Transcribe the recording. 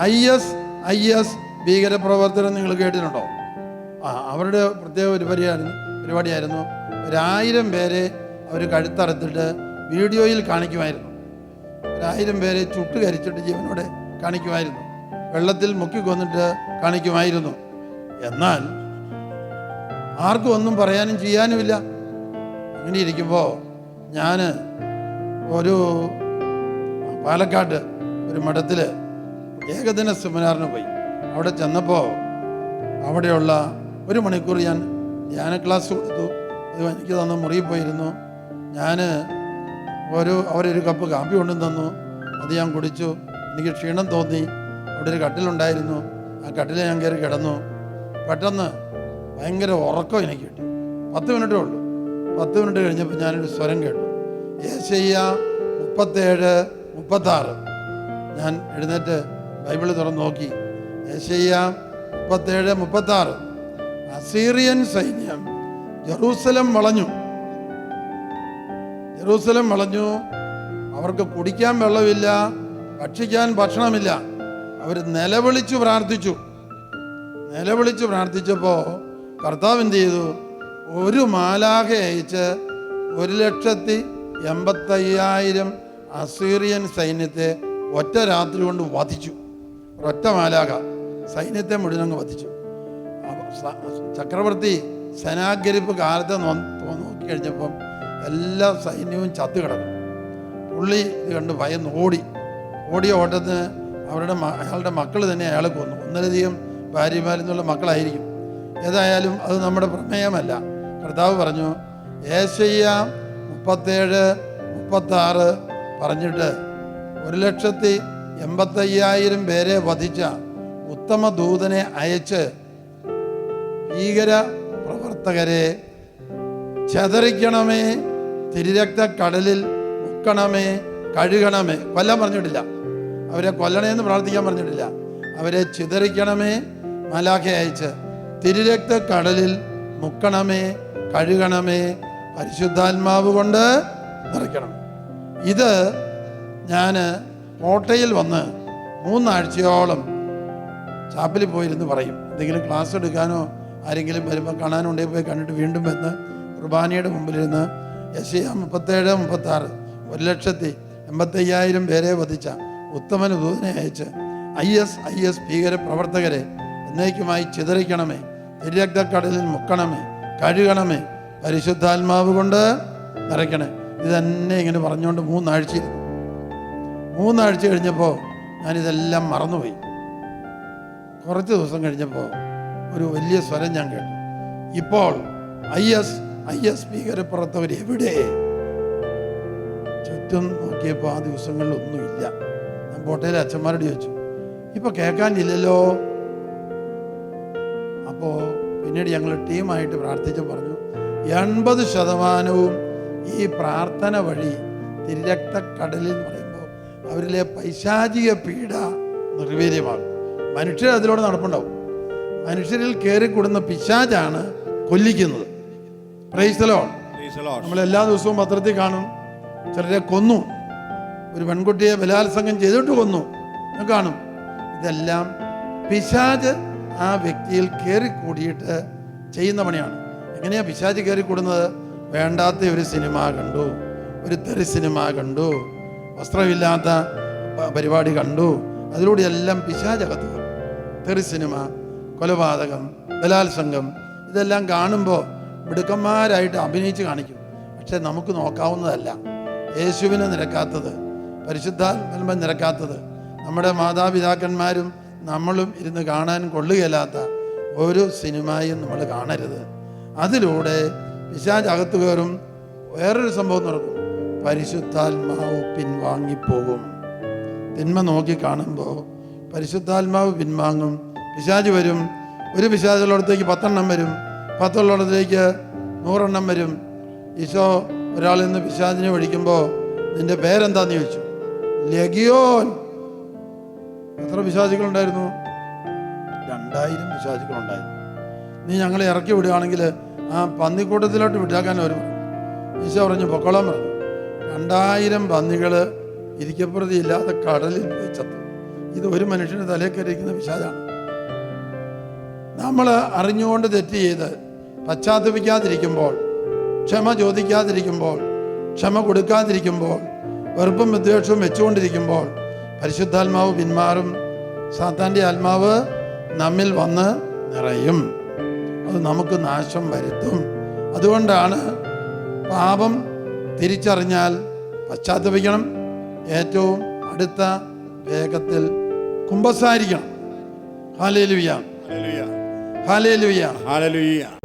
I S I S ഭീകരപ്രവർത്തനം നിങ്ങൾ കേട്ടിട്ടുണ്ടോ? ആ അവരുടെ പ്രത്യേക ഒരു പരിപാടി പരിപാടിയായിരുന്നു. ഒരായിരം പേരെ അവർ കഴുത്തറുത്തിട്ട് വീഡിയോയിൽ കാണിക്കുമായിരുന്നു. ഒരായിരം പേരെ ചുട്ട് കരിച്ചിട്ട് ജീവനോടെ കാണിക്കുമായിരുന്നു. വെള്ളത്തിൽ മുക്കി കൊന്നിട്ട് കാണിക്കുമായിരുന്നു. എന്നാൽ ആർക്കും ഒന്നും പറയാനും ചെയ്യാനുമില്ല. അങ്ങനെ ഇരിക്കുമ്പോൾ ഞാൻ ഒരു പാലക്കാട്ട് ഒരു മഠത്തിൽ ഏകദിന സെമിനാറിന് പോയി. അവിടെ ചെന്നപ്പോൾ അവിടെയുള്ള ഒരു മണിക്കൂർ ഞാൻ ധ്യാന ക്ലാസ് കൊടുത്തു. എനിക്ക് തന്ന മുറിയിൽ പോയിരുന്നു. ഞാൻ ഒരു അവരൊരു കപ്പ് കാപ്പി കൊണ്ടും തന്നു. അത് ഞാൻ കുടിച്ചു. എനിക്ക് ക്ഷീണം തോന്നി. അവിടെ ഒരു കട്ടിലുണ്ടായിരുന്നു. ആ കട്ടിൽ ഞാൻ കയറി കിടന്നു. പെട്ടെന്ന് ഭയങ്കര ഉറക്കം എനിക്ക് കിട്ടി. പത്ത് മിനിറ്റേ ഉള്ളൂ. പത്ത് മിനിറ്റ് കഴിഞ്ഞപ്പോൾ ഞാനൊരു സ്വരം കേട്ടു. ഏശയ്യ മുപ്പത്തേഴ് മുപ്പത്താറ്. ഞാൻ എഴുന്നേറ്റ് ബൈബിൾ തുറന്ന് നോക്കി. ഏശയ്യ മുപ്പത്തേഴ് മുപ്പത്താറ്. അസീറിയൻ സൈന്യം ജെറൂസലം വളഞ്ഞു. ജെറൂസലം വളഞ്ഞു. അവർക്ക് കുടിക്കാൻ വെള്ളമില്ല ഭക്ഷിക്കാൻ ഭക്ഷണമില്ല. അവർ നിലവിളിച്ചു പ്രാർത്ഥിച്ചു. നിലവിളിച്ച് പ്രാർത്ഥിച്ചപ്പോൾ കർത്താവ് എന്ത് ചെയ്തു? ഒരു മാലാഖ അയച്ച് ഒരു ലക്ഷത്തി എൺപത്തയ്യായിരം അസീറിയൻ സൈന്യത്തെ ഒറ്റ രാത്രി കൊണ്ട് വധിച്ചു. ഒറ്റ മാലാഖ സൈന്യത്തെ മുഴുവൻ അങ്ങ് വധിച്ചു. ചക്രവർത്തി സനാഗരിപ്പ് കാലത്തെ നോക്കി കഴിഞ്ഞപ്പം എല്ലാ സൈന്യവും ചത്തു കിടക്കും പുള്ളി ഇത് കണ്ട് ഭയന്ന് ഓടി. ഓടിയ ഓട്ടത്തിന് അവരുടെ അയാളുടെ മക്കൾ തന്നെ അയാൾ കൊന്നു. ഒന്നിലധികം ഭാര്യമാരിൽ നിന്നുള്ള മക്കളായിരിക്കും. ഏതായാലും അത് നമ്മുടെ പ്രമേയമല്ല. കർത്താവ് പറഞ്ഞു ഏശയ്യ മുപ്പത്തേഴ് മുപ്പത്താറ് പറഞ്ഞിട്ട് ഒരു ലക്ഷത്തി എൺപത്തയ്യായിരം പേരെ വധിച്ച ഉത്തമ ദൂതനെ അയച്ച് ഭീകര പ്രവർത്തകരെ ചതറിക്കണമേ തിരിരക്ത കടലിൽ മുക്കണമേ കഴുകണമേ. കൊല്ലാൻ പറഞ്ഞിട്ടില്ല. അവരെ കൊല്ലണേ എന്ന് പ്രാർത്ഥിക്കാൻ പറഞ്ഞിട്ടില്ല. അവരെ ചിതറിക്കണമേ മലാഖ അയച്ച് തിരിരക്ത കടലിൽ മുക്കണമേ കഴുകണമേ. പരിശുദ്ധാത്മാവ് കൊണ്ട് നിറയ്ക്കണം ഇത് ഞാൻ കോട്ടയിൽ വന്ന് മൂന്നാഴ്ചയോളം ചാപ്പലിൽ പോയിരുന്ന് പറയും. എന്തെങ്കിലും ക്ലാസ് എടുക്കാനോ ആരെങ്കിലും വരുമ്പോൾ കാണാനോ ഉണ്ടെങ്കിൽ പോയി കണ്ടിട്ട് വീണ്ടും വന്ന് കുർബാനയുടെ മുമ്പിലിരുന്ന് യശയ മുപ്പത്തേഴ് മുപ്പത്താറ് ഒരു ലക്ഷത്തി എൺപത്തയ്യായിരം പേരെ വധിച്ച ഉത്തമന ദൂതനെ അയച്ച് ഐ എസ് ഐ എസ് ഭീകര പ്രവർത്തകരെ എന്നേക്കുമായി ചിതറിക്കണമേ. തിരക്തക്കടലിൽ മുക്കണമേ. കഴുകണമേ. പരിശുദ്ധാത്മാവ് കൊണ്ട് നിറയ്ക്കണേ ഇത് തന്നെ ഇങ്ങനെ പറഞ്ഞുകൊണ്ട് മൂന്നാഴ്ച. മൂന്നാഴ്ച കഴിഞ്ഞപ്പോൾ ഞാനിതെല്ലാം മറന്നുപോയി. കുറച്ച് ദിവസം കഴിഞ്ഞപ്പോൾ ഒരു വലിയ സ്വരം ഞാൻ കേട്ടു. ഇപ്പോൾ ഐ എസ് ഐ എസ് ഭീകരപ്പുറത്തവർ എവിടെ? ചുറ്റും നോക്കിയപ്പോൾ ആ ദിവസങ്ങളിൽ ഒന്നുമില്ല. ഞാൻ കോട്ടയിലെ അച്ഛന്മാരോട് ചോദിച്ചു ഇപ്പൊ കേൾക്കാനില്ലല്ലോ? അപ്പോൾ പിന്നീട് ഞങ്ങൾ ടീമായിട്ട് പ്രാർത്ഥിച്ച് പറഞ്ഞു എൺപത് ശതമാനവും ഈ പ്രാർത്ഥന വഴി തിരക്തക്കടലിൽ എന്ന് പറയുമ്പോൾ അവരിലെ പൈശാചിക പീഡ നിർവീര്യമാകും. മനുഷ്യർ അതിലൂടെ നടപ്പുണ്ടാവും. മനുഷ്യരിൽ കയറി കൂടുന്ന പിശാചാണ് കൊല്ലിക്കുന്നത്. പ്രൈസലോ. നമ്മൾ എല്ലാ ദിവസവും പത്രത്തിൽ കാണും ചിലരെ കൊന്നു. ഒരു പെൺകുട്ടിയെ ബലാത്സംഗം ചെയ്തിട്ട് കൊന്നു. കാണും. ഇതെല്ലാം പിശാജ് ആ വ്യക്തിയിൽ കയറിക്കൂടിയിട്ട് ചെയ്യുന്ന പണിയാണ് എങ്ങനെയാ പിശാചി കയറിക്കൂടുന്നത് വേണ്ടാത്ത ഒരു സിനിമ കണ്ടു. ഒരു തെറി സിനിമ കണ്ടു. വസ്ത്രമില്ലാത്ത പരിപാടി കണ്ടു. അതിലൂടെ എല്ലാം പിശാചകത്ത്. തെറി സിനിമ കൊലപാതകം ബലാത്സംഗം ഇതെല്ലാം കാണുമ്പോൾ മിടുക്കന്മാരായിട്ട് അഭിനയിച്ച് കാണിക്കും. പക്ഷെ നമുക്ക് നോക്കാവുന്നതല്ല. യേശുവിനെ നിരക്കാത്തത് പരിശുദ്ധാത്മ നിരക്കാത്തത് നമ്മുടെ മാതാപിതാക്കന്മാരും നമ്മളും ഇരുന്ന് കാണാൻ കൊള്ളുകയില്ലാത്ത ഒരു സിനിമയും നമ്മൾ കാണരുത്. അതിലൂടെ പിശാജ് അകത്ത് കയറും വേറൊരു സംഭവം നടക്കും. പരിശുദ്ധാത്മാവ് പിൻവാങ്ങിപ്പോകും. തിന്മ നോക്കി കാണുമ്പോൾ പരിശുദ്ധാത്മാവ് പിൻവാങ്ങും. പിശാജ് വരും ഒരു പിശാജുള്ളടത്തേക്ക് പത്തെണ്ണം വരും. പത്തുള്ളിടത്തേക്ക് നൂറെണ്ണം വരും. ഈശോ ഒരാളിൽ നിന്ന് പിശാചിനെ വിളിക്കുമ്പോൾ നിന്റെ പേരെന്താന്ന് ചോദിച്ചു. ലഗിയോൻ. എത്ര വിശ്വാസികളുണ്ടായിരുന്നു? രണ്ടായിരം വിശ്വാസികളുണ്ടായിരുന്നു. നീ ഞങ്ങളെ ഇറക്കി വിടുകയാണെങ്കിൽ ആ പന്നിക്കൂട്ടത്തിലോട്ട് വിട്ടാക്കാൻ വരും ഈശോ പറഞ്ഞു പൊക്കോളാൻ പറഞ്ഞു. രണ്ടായിരം പന്നികൾ ഇരിക്കപ്രതി കടലിൽ ചത്തു. ഇത് ഒരു മനുഷ്യന് തലയിൽ കയറിയിരിക്കുന്ന വിശാലാണ് നമ്മൾ അറിഞ്ഞുകൊണ്ട് തെറ്റ് ചെയ്ത് പശ്ചാത്തപിക്കാതിരിക്കുമ്പോൾ ക്ഷമ ചോദിക്കാതിരിക്കുമ്പോൾ ക്ഷമ കൊടുക്കാതിരിക്കുമ്പോൾ വെറുപ്പും വിദ്വേഷവും വെച്ചുകൊണ്ടിരിക്കുമ്പോൾ പരിശുദ്ധാത്മാവ് പിന്മാറും. സാത്താന്റെ ആത്മാവ് നമ്മിൽ വന്ന് നിറയും. അത് നമുക്ക് നാശം വരുത്തും. അതുകൊണ്ടാണ് പാപം തിരിച്ചറിഞ്ഞാൽ പശ്ചാത്തപിക്കണം. ഏറ്റവും അടുത്ത വേഗത്തിൽ കുമ്പസാരിക്കണം. ഹാലേലുയ. ഹാലേലുയ. ഹാലേലുയ. Hallelujah.